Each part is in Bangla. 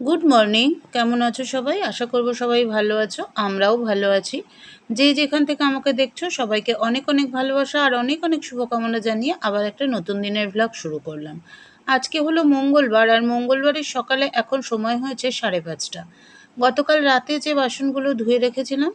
গুড মর্নিং কেমন আছো সবাই? আশা করব সবাই ভালো আছো, আমরাও ভালো আছি। যে যেখান থেকে আমাকে দেখছ, সবাইকে অনেক অনেক ভালোবাসা আর অনেক অনেক শুভকামনা জানিয়ে আবার একটা নতুন দিনের ভ্লগ শুরু করলাম। আজকে হলো মঙ্গলবার, আর মঙ্গলবারের সকালে এখন সময় হয়েছে সাড়ে পাঁচটা। গতকাল রাতে যে বাসনগুলো ধুয়ে রেখেছিলাম,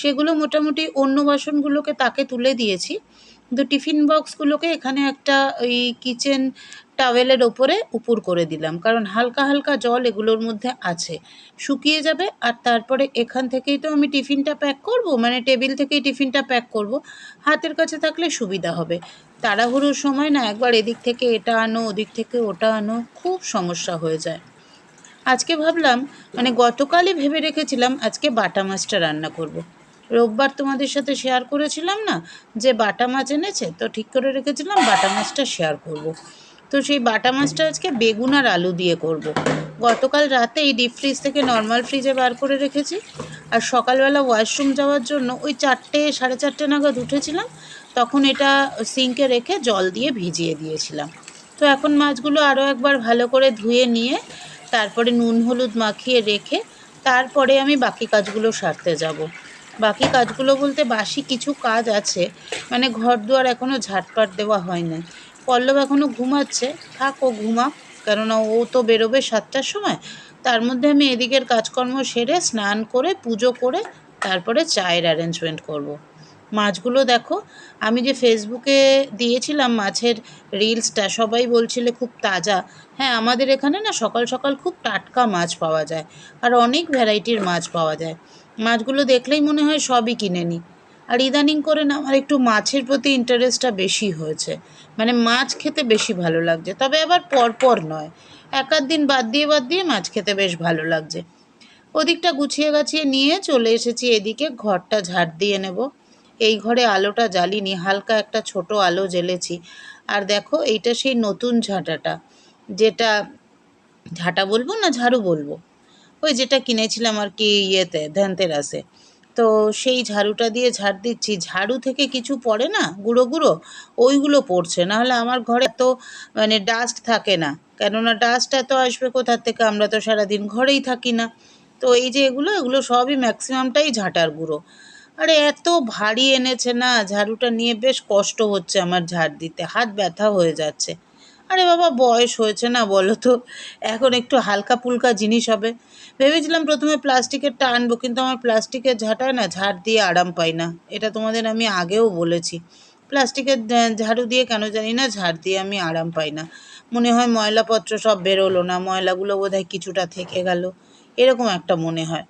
সেগুলো মোটামুটি অন্য বাসনগুলোকে তাকে তুলে দিয়েছি। কিন্তু টিফিন বক্সগুলোকে এখানে একটা ওই কিচেন টাওয়েলের ওপরে উপুর করে দিলাম, কারণ হালকা হালকা জল এগুলোর মধ্যে আছে। শুকিয়ে যাবে আর তারপরে এখান থেকেই তো আমি টিফিনটা প্যাক করব মানে টেবিল থেকেই টিফিনটা প্যাক করব। হাতের কাছে থাকলে সুবিধা হবে। তাড়াহুড়োর সময় না একবার এদিক থেকে এটা আনো, ওদিক থেকে ওটা আনো, খুব সমস্যা হয়ে যায়। আজকে ভাবলাম মানে গতকালই ভেবে রেখেছিলাম আজকে বাটা মাছটা রান্না করব। রোববার তোমাদের সাথে শেয়ার করেছিলাম না, যে বাটা মাছ এনেছে, তো ঠিক করে রেখেছিলাম বাটা মাছটা শেয়ার করব। তো সেই বাটা মাছটা আজকে বেগুন আর আলু দিয়ে করব। গতকাল রাতে এই ডিপ ফ্রিজ থেকে নর্মাল ফ্রিজে বার করে রেখেছি আর সকালবেলা ওয়াশরুম যাওয়ার জন্য ওই চারটে, সাড়ে চারটে নাগাদ উঠেছিলাম, তখন এটা সিঙ্কে রেখে জল দিয়ে ভিজিয়ে দিয়েছিলাম তো এখন মাছগুলো আরও একবার ভালো করে ধুয়ে নিয়ে তারপরে নুন হলুদ মাখিয়ে রেখে তারপরে আমি বাকি কাজগুলো সারতে যাব। বাকি কাজগুলো বলতে বাসি কিছু কাজ আছে মানে ঘর দুয়ার এখনও ঝাটপাট দেওয়া হয় না পল্লব এখনও ঘুমাচ্ছে, থাক ও ঘুমা কেননা ও তো বেরোবে সাতটার সময়। তার মধ্যে আমি এদিকের কাজকর্ম সেরে স্নান করে, পুজো করে, তারপরে চায়ের অ্যারেঞ্জমেন্ট করব। মাছগুলো দেখো। আমি যে ফেসবুকে দিয়েছিলাম মাছের রিলসটা সবাই বলছিলে খুব তাজা। হ্যাঁ আমাদের এখানে না সকাল সকাল খুব টাটকা মাছ পাওয়া যায় আর অনেক ভ্যারাইটির মাছ পাওয়া যায়। মাছগুলো দেখলেই মনে হয় সবই কিনে নিই। আর ইদানিং করে না আমার একটু মাছের প্রতি ইন্টারেস্টটা বেশি হয়েছে। মানে মাছ খেতে বেশি ভালো লাগছে। তবে আবার পরপর নয়। এক দিন বাদ দিয়ে বাদ দিয়ে মাছ খেতে বেশ ভালো লাগছে। ওদিকটা গুছিয়ে গাছিয়ে নিয়ে চলে এসেছি। এদিকে ঘরটা ঝাড় দিয়ে নেব। এই ঘরে আলোটা জ্বালিনি, হালকা একটা ছোট আলো জ্বেলেছি। আর দেখো, এইটা সেই নতুন ঝাঁটাটা। যেটা ঝাঁটা বলব না ঝাড়ু বলব? ওই যেটা কিনেছিলাম আর কি ইয়েতে ধ্যানতেরাসে তো সেই ঝাড়ুটা দিয়ে ঝাড় দিচ্ছি। ঝাড়ু থেকে কিছু পড়ে না? গুঁড়ো গুঁড়ো? ওইগুলো পড়ছে। নাহলে আমার ঘরে তো মানে ডাস্ট থাকে না। কেননা ডাস্ট এত আসবে কোথার থেকে? আমরা তো সারাদিন ঘরেই থাকি না। তো এই যে এগুলো এগুলো সবই ম্যাক্সিমামটাই ঝাঁটার গুঁড়ো। আরে এত ভারী এনেছে না, ঝাড়ুটা নিয়ে বেশ কষ্ট হচ্ছে আমার ঝাড় দিতে, হাত ব্যথা হয়ে যাচ্ছে। আরে বাবা, বয়স হয়েছে না বলো তো? এখন একটু হালকা পুলকা জিনিস হবে। ভেবেছিলাম প্রথমে প্লাস্টিকের টানবো কিন্তু আমার প্লাস্টিকের ঝাঁটায় না, ঝাড় দিয়ে আরাম পাই না। এটা তোমাদের আমি আগেও বলেছি। প্লাস্টিকের ঝাড়ু দিয়ে কেন জানি না, ঝাড় দিয়ে আমি আরাম পাই না। মনে হয় ময়লাপত্র সব বেরোলো না, ময়লাগুলো বোধহয় কিছুটা থেকে গেল। এরকম একটা মনে হয়।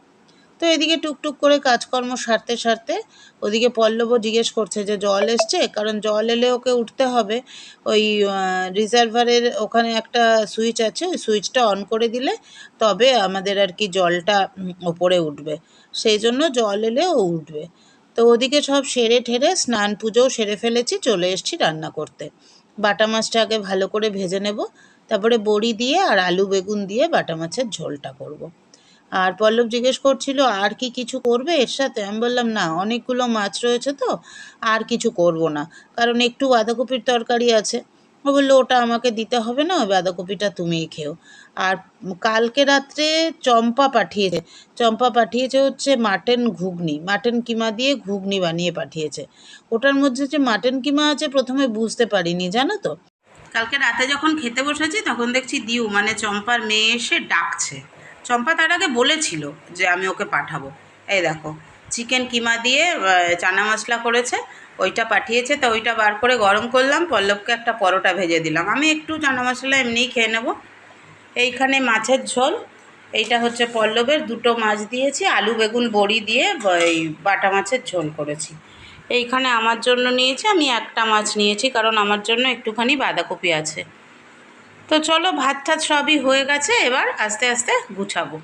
তো এদিকে টুকটুক করে কাজকর্ম সারতে সারতে ওদিকে পল্লবও জিজ্ঞেস করছে যে জল এসছে? কারণ জল এলে ওকে উঠতে হবে। ওই রিজার্ভারের ওখানে একটা সুইচ আছে, ওই সুইচটা অন করে দিলে তবে আমাদের আর কি জলটা ওপরে উঠবে। সেই জন্য জল এলে ও উঠবে। তো ওদিকে সব সেরে ঠেরে স্নান পুজোও সেরে ফেলেছি, চলে এসছি রান্না করতে। বাটা মাছটা আগে ভালো করে ভেজে নেব, তারপরে বড়ি দিয়ে আর আলু বেগুন দিয়ে বাটা মাছের ঝোলটা করব। আর পল্লব জিজ্ঞেস করছিল, আর কি কিছু করবে এর সাথে? আমি বললাম, না, অনেকগুলো মাছ রয়েছে তো, আর কিছু করব না, কারণ একটু বাঁধাকপির তরকারি আছে। ও বলল, ওটা আমাকে দিতে হবে না, ওই বাঁধাকপিটা তুমিই খেও। আর কালকে রাত্রে চম্পা পাঠিয়েছে চম্পা পাঠিয়েছে হচ্ছে মাটন ঘুগনি, মাটন কিমা দিয়ে ঘুগনি বানিয়ে পাঠিয়েছে। ওটার মধ্যে যে মাটন কিমা আছে প্রথমে বুঝতে পারিনি, জানো তো? কালকে রাতে যখন খেতে বসেছি, তখন দেখছি দিউ মানে চম্পার মেয়ে এসে ডাকছে। চম্পা তার আগে বলেছিল যে আমি ওকে পাঠাবো। এই দেখো চিকেন কিমা দিয়ে চানা মশলা করেছে, ওইটা পাঠিয়েছে, তো ওইটা বার করে গরম করলাম, পল্লবকে একটা পরোটা ভেজে দিলাম। আমি একটু চানা মশলা এমনিই খেয়ে নেব। এইখানে মাছের ঝোল, এইটা হচ্ছে পল্লবের, দুটো মাছ দিয়েছি, আলু, বেগুন, বড়ি দিয়ে এই বাটা মাছের ঝোল করেছি। এইখানে আমার জন্য নিয়েছি, আমি একটা মাছ নিয়েছি, কারণ আমার জন্য একটুখানি বাঁধাকপি আছে। তো চলো ভাত ঠাত সবই হয়ে গেছে এবার আস্তে আস্তে গুছাবো।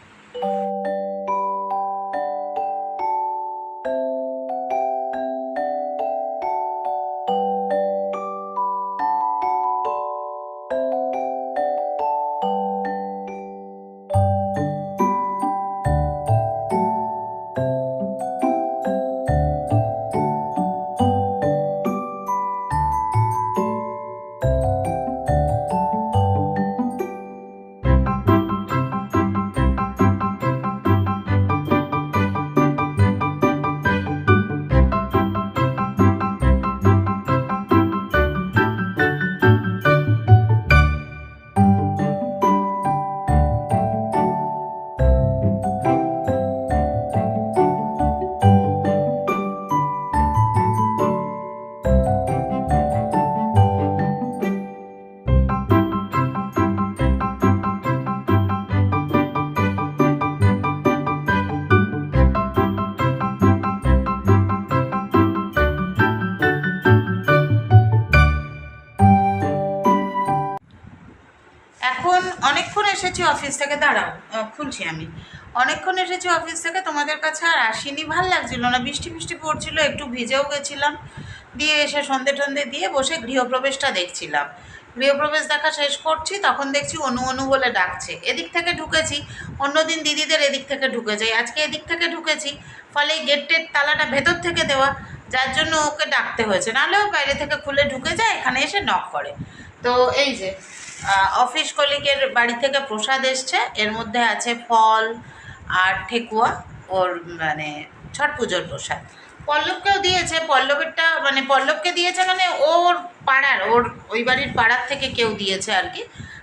এসেছি অফিস থেকে, দাঁড়াও খুলছি আমি। অনেকক্ষণ এসেছি অফিস থেকে, তোমাদের কাছে আর আসিনি, ভালো লাগছিল না, বৃষ্টি বৃষ্টি পড়ছিল, একটু ভিজেও গেছিলাম। দিয়ে এসে সন্ধে টন্ধে দিয়ে বসে গৃহপ্রবেশটা দেখছিলাম। গৃহপ্রবেশ দেখা শেষ করছি, তখন দেখছি অনু অনু বলে ডাকছে। এদিক থেকে ঢুকেছি, অন্যদিন দিদিদের এদিক থেকে ঢুকে যাই। আজকে এদিক থেকে ঢুকেছি, ফলে গেটের তালাটা ভেতর থেকে দেওয়া, যার জন্য ওকে ডাকতে হয়েছে। নাহলেও বাইরে থেকে খুলে ঢুকে যায়, এখানে এসে নক করে। তো এই যে অফিস কলিগের বাড়ি থেকে প্রসাদ এসছে। এর মধ্যে আছে ফল আর ঠেকুয়া, ওর মানে ছট পুজোর প্রসাদ। পল্লবকেও দিয়েছে। পল্লবেরটা মানে পল্লবকে দিয়েছে মানে ওর পাড়ার, ওর, ওই বাড়ির পাড়ার থেকে কেউ দিয়েছে আর কি।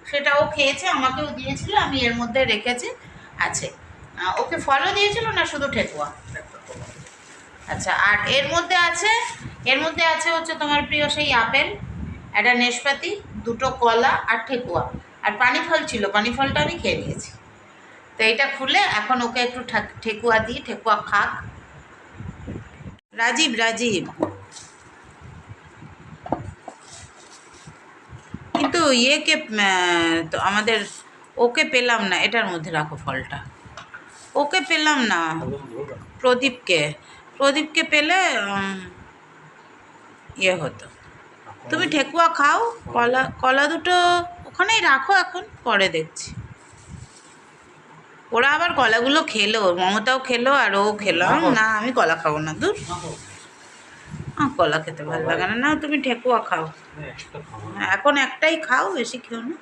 সেটা ও খেয়েছে, আমাকেও দিয়েছিল, আমি এর মধ্যে রেখেছি। আছে। ওকে ফলও দিয়েছিল না, শুধু ঠেকুয়া? আচ্ছা আর এর মধ্যে আছে, এর মধ্যে আছে হচ্ছে তোমার প্রিয় সেই আপেল, একটা নেশপাতি। দুটো কলা আর ঠেকুয়া। আর পানি ফল ছিল পানি ফলটা আমি খেয়ে নিয়েছি। তো এটা খুলে এখন ওকে একটু ঠাক- ঠেকুয়া দিই, ঠেকুয়া খাক। রাজীব রাজীব। কিন্তু ইয়েকে তো আমাদের, ওকে পেলাম না, এটার মধ্যে রাখো ফলটা। ওকে পেলাম না, প্রদীপকে। প্রদীপকে পেলে ইয়ে হতো। তুমি ঠেকুয়া খাও কলা কলা দুটো ওখানেই রাখো এখন পরে দেখছি। ওরা আবার কলাগুলো খেলো মমতাও খেলো আর ও খেলো। না আমি কলা খাব না দূর। আমার কলা খেতে ভালো লাগে না। না তুমি ঠেকুয়া খাও। হ্যাঁ, এখন একটাই খাও বেশি খেও না।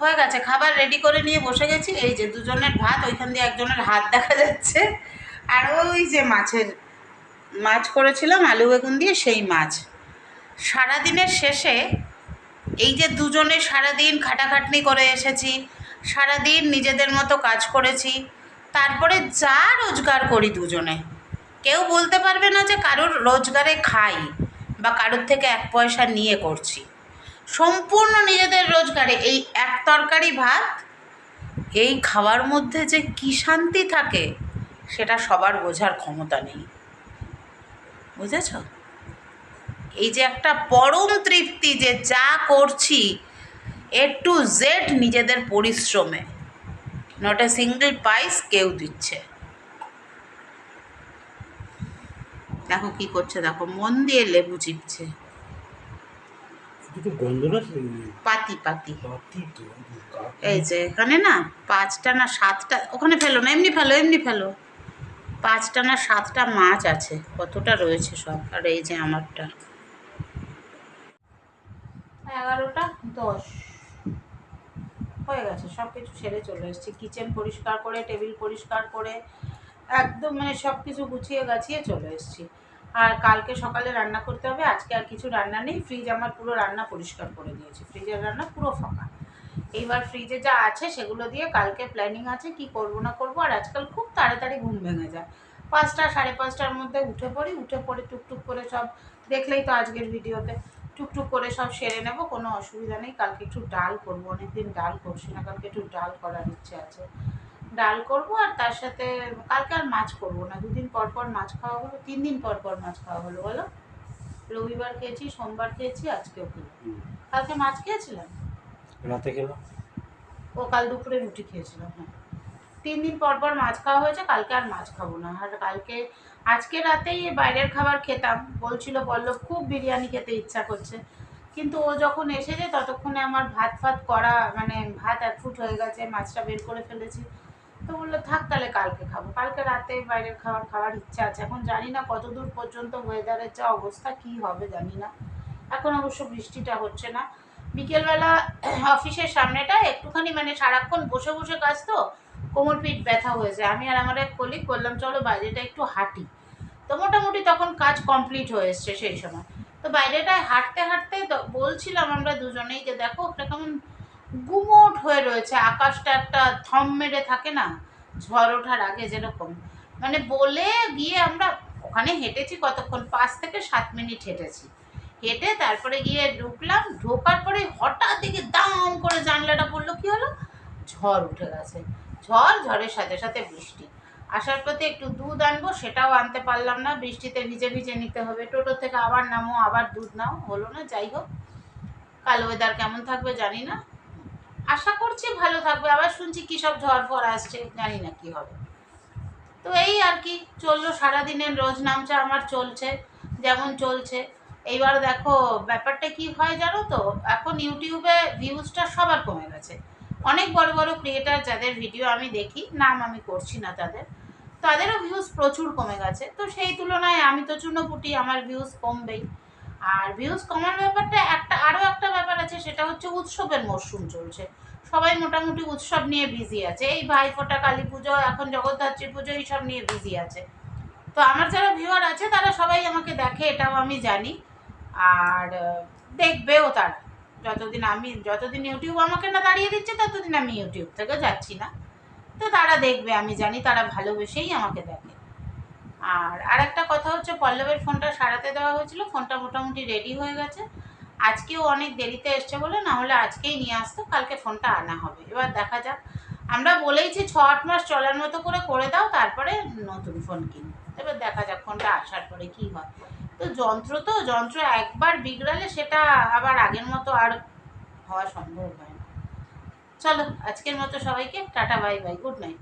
হয়ে গেছে খাবার রেডি করে নিয়ে বসে গেছি। এই যে দুজনের ভাত ওইখান দিয়ে একজনের হাত দেখা যাচ্ছে। আর ওই যে মাছের মাছ করেছিলাম, আলু, বেগুন দিয়ে সেই মাছ। সারাদিনের শেষে এই যে দুজনে সারাদিন খাটাখাটনি করে এসেছি, সারাদিন নিজেদের মতো কাজ করেছি, তারপরে যা রোজগার করি দুজনে। কেউ বলতে পারবে না যে কারোর রোজগারে খাই বা কারোর থেকে এক পয়সা নিয়ে করছি। সম্পূর্ণ নিজেদের রোজগারে এই এক তরকারি ভাত, এই খাওয়ার মধ্যে যে কী শান্তি থাকে, সেটা সবার বোঝার ক্ষমতা নেই। বুঝেছ? এই যে একটা পরম তৃপ্তি যে যা করছি এ টু জেড নিজেদের পরিশ্রমে। নট এ সিঙ্গল পাইস কেউ দিচ্ছে। দেখো কি করছে দেখো মন দিয়ে লেবু চিপছে। পাতি পাতি। এই যে এখানে না পাঁচটা না সাতটা ওখানে ফেলো না এমনি ফেলো এমনি ফেলো। পাঁচটা না সাতটা মাছ আছে, কতটা রয়েছে সব? আর এই যে আমারটা। এগারোটা, দশ। হয়ে গেছে সব কিছু সেরে চলে এসেছি। কিচেন পরিষ্কার করে, টেবিল পরিষ্কার করে, একদম মানে সব কিছু গুছিয়ে গাছিয়ে চলে এসেছি। আর কালকে সকালে রান্না করতে হবে, আজকে আর কিছু রান্না নেই। ফ্রিজ আমার পুরো রান্না পরিষ্কার করে দিয়েছি। ফ্রিজের রান্না পুরো ফাঁকা। এইবার ফ্রিজে যা আছে সেগুলো দিয়ে কালকে প্ল্যানিং আছে কি করব না করব আর আজকাল খুব তাড়াতাড়ি ঘুম ভেঙে যায়। পাঁচটা সাড়ে পাঁচটার মধ্যে উঠে পড়ি উঠে পড়ে টুকটুক করে সব দেখলেই তো আজকের ভিডিওতে। টুকটুক করে সব সেরে নেব কোনো অসুবিধা নেই কালকে একটু ডাল করব অনেকদিন ডাল করছি না কালকে একটু ডাল করার ইচ্ছে আছে। ডাল করব আর তার সাথে কালকে আর মাছ করব না দুদিন পর পর মাছ খাওয়া হলো তিন দিন পর পর মাছ খাওয়া হলো বলো? রবিবার খেয়েছি সোমবার খেয়েছি আজকেও খেলাম। কালকে মাছ খেয়েছিলাম? রাতে খেলাম ও কাল দুপুরে রুটি খেয়েছিলাম হ্যাঁ। তিন দিন পর পর মাছ খাওয়া হয়েছে, কালকে আর মাছ খাব না। আর কালকে, আজকে রাতেই বাইরের খাবার খেতাম। বলছিল পল্লব, খুব বিরিয়ানি খেতে ইচ্ছা করছে। কিন্তু ও যখন এসেছে, ততক্ষণে আমার ভাত ফাত করা মানে ভাত এক ফুট হয়ে গেছে, মাছটা বের করে ফেলেছি। তো বলল, থাক তাহলে কালকে খাব। কালকে রাতে বাইরের খাবার খাওয়ার ইচ্ছা আছে। এখন জানি না কত দূর পর্যন্ত ওয়েদারের যা অবস্থা, কি হবে জানি না। এখন অবশ্য বৃষ্টিটা হচ্ছে না। বিকেলবেলা অফিসের সামনেটা একটুখানি মানে সারাক্ষণ বসে বসে কাজ তো, কোমর পিঠ ব্যথা হয়েছে আমি আর আমার এক কলিগ বললাম, চলো বাইরেটা একটু হাঁটি। তো মোটামুটি তখন কাজ কমপ্লিট হয়ে এসছে সেই সময়। তো বাইরেটায় হাঁটতে হাঁটতে বলছিলাম আমরা দুজনেই যে, দেখো, একটা কেমন গুমোট হয়ে রয়েছে। আকাশটা একটা থম মেরে থাকে না, ঝড় ওঠার আগে যেরকম। মানে বলে গিয়ে আমরা ওখানে হেঁটেছি কতক্ষণ? পাঁচ থেকে সাত মিনিট হেঁটেছি। হেঁটে তারপরে গিয়ে ঢুকলাম, ঢোকার পরে হঠাৎ দিকে দাম করে জানলাটা পড়ল, কি হলো? ঝড় উঠে গেছে। ঝড়, ঝড়ের সাথে সাথে বৃষ্টি। আসার পথে একটু দুধ আনব, সেটাও আনতে পারলাম না। বৃষ্টিতে ভিজে ভিজে নিতে হবে। টোটো থেকে আবার নামো, আবার দুধ নাও, হলো না, যাই হোক। কাল ওয়েদার কেমন থাকবে জানি না। আশা করছি ভালো থাকবে। আবার শুনছি কী সব ঝড় ফড় আসছে, জানি না কি হবে। তো এই আর কি, চলল সারাদিনের রোজ নামচা আমার চলছে, যেমন চলছে। এইবার দেখো, ব্যাপারটা কি হয় জানো তো? এখন ইউটিউবে ভিউজটা সবার কমে গেছে। অনেক বড় বড় ক্রিয়েটার যাদের ভিডিও আমি দেখি, নাম আমি করছি না তাদের, তাদেরও ভিউজ প্রচুর কমে গেছে। তো সেই তুলনায় আমি তো চুনোপুটি, আমার ভিউজ কমবেই। আর ভিউজ কমার ব্যাপারটা একটা আরও একটা ব্যাপার আছে, সেটা হচ্ছে উৎসবের মরশুম চলছে। সবাই মোটামুটি উৎসব নিয়ে বিজি আছে। এই ভাইফোঁটা কালী পুজো, এখন জগদ্ধাত্রী পুজো, এইসব নিয়ে বিজি আছে। তো আমার যারা ভিউয়ার আছে, তারা সবাই আমাকে দেখে, এটাও আমি জানি। আর দেখবেও তারা। যতদিন আমি, যতদিন ইউটিউব আমাকে না দাঁড়িয়ে দিচ্ছে, ততদিন আমি ইউটিউব থেকে যাচ্ছি না। তো তারা দেখবে, আমি জানি তারা ভালোবেসেই আমাকে দেখে। আর আরেকটা কথা হচ্ছে, পল্লবের ফোনটা সারাতে দেওয়া হয়েছিল, ফোনটা মোটামুটি রেডি হয়ে গেছে। আজকেও অনেক দেরিতে এসছে বলে, না হলে আজকেই নিয়ে আসতো, কালকে ফোনটা আনা হবে। এবার দেখা যাক। আমরা বলেইছি ছ আট মাস চলার মতো করে করে দাও, তারপরে নতুন ফোন কিনো এবার দেখা যাক ফোনটা আসার পরে কি হয়। তো যন্ত্র তো, যন্ত্র একবার বিগড়ালে সেটা আবার আগের মতো আর হওয়া সম্ভব হয় না। চলো, আজকের মতো সবাইকে tata, bye bye, good night.